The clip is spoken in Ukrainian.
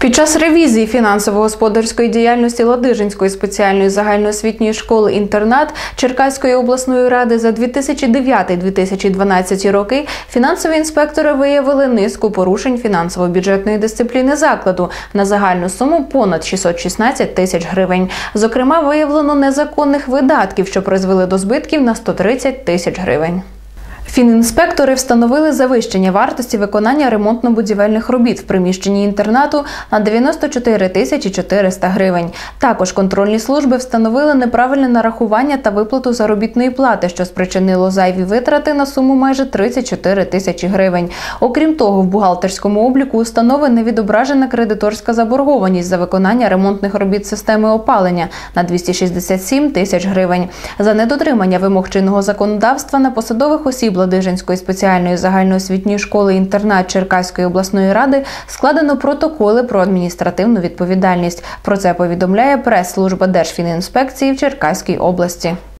Під час ревізії фінансово-господарської діяльності Ладижинської спеціальної загальноосвітньої школи інтернат Черкаської обласної ради за 2009-2012 роки фінансові інспектори виявили низку порушень фінансово-бюджетної дисципліни закладу на загальну суму понад 616 тисяч гривень. Зокрема, виявлено незаконних видатків, що призвели до збитків на 130 тисяч гривень. Фінінспектори встановили завищення вартості виконання ремонтно-будівельних робіт в приміщенні інтернату на 94 тисячі 400 гривень. Також контрольні служби встановили неправильне нарахування та виплату заробітної плати, що спричинило зайві витрати на суму майже 34 тисячі гривень. Окрім того, в бухгалтерському обліку установи не відображена кредиторська заборгованість за виконання ремонтних робіт системи опалення на 267 тисяч гривень. За недотримання вимог чинного законодавства на посадових осіб Ладижинської спеціальної загальноосвітньої школи інтернат Черкаської обласної ради складено протоколи про адміністративну відповідальність. Про це повідомляє прес-служба Держфінінспекції в Черкаській області.